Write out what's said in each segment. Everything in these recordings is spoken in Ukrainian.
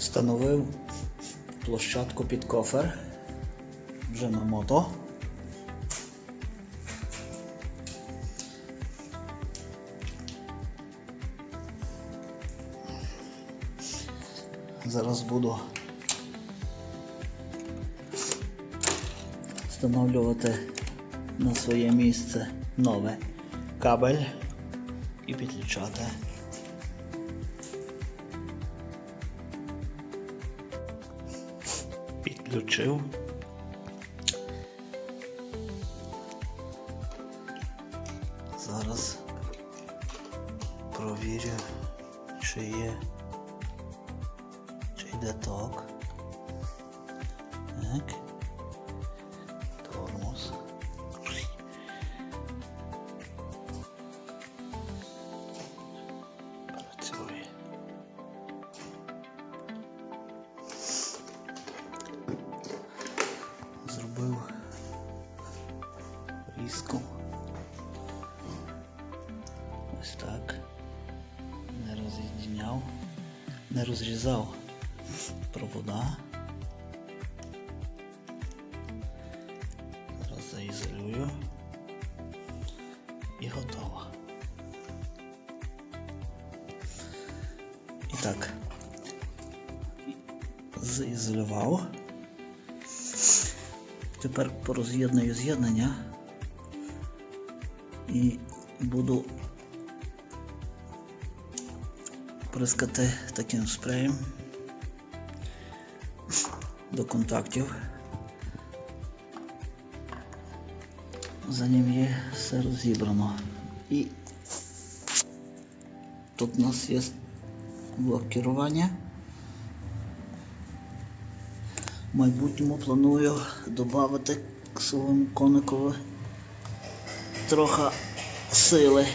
Встановив площадку під кофер. Вже на мото. Зараз буду встановлювати на своє місце нове кабель і підключати. Підключив. Зараз провірю, чи є, чи йде ток. Так. Різку. Ось так. Не роз'єдняв, не розрізав провода. Зараз заізолюю і готово. І так, заізолював. Тепер пороз'єдную з'єднання і буду прискати таким спреєм до контактів. За ним є все розібрано. І тут у нас є блок керування. В майбутньому планую додати своєму коникові трохи сили.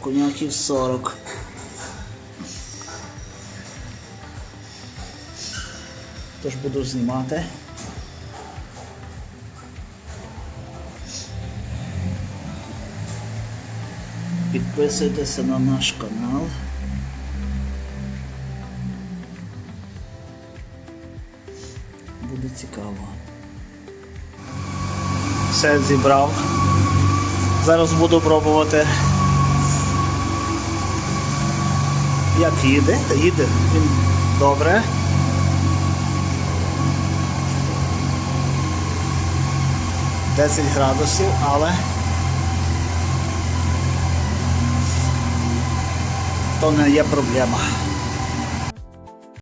Коняків 40. Тож буду знімати. Підписуйтеся на наш канал. Буде цікаво. Все зібрав. Зараз буду пробувати. Як їде? Їде. Він добре. Десять градусів, але то не є проблема.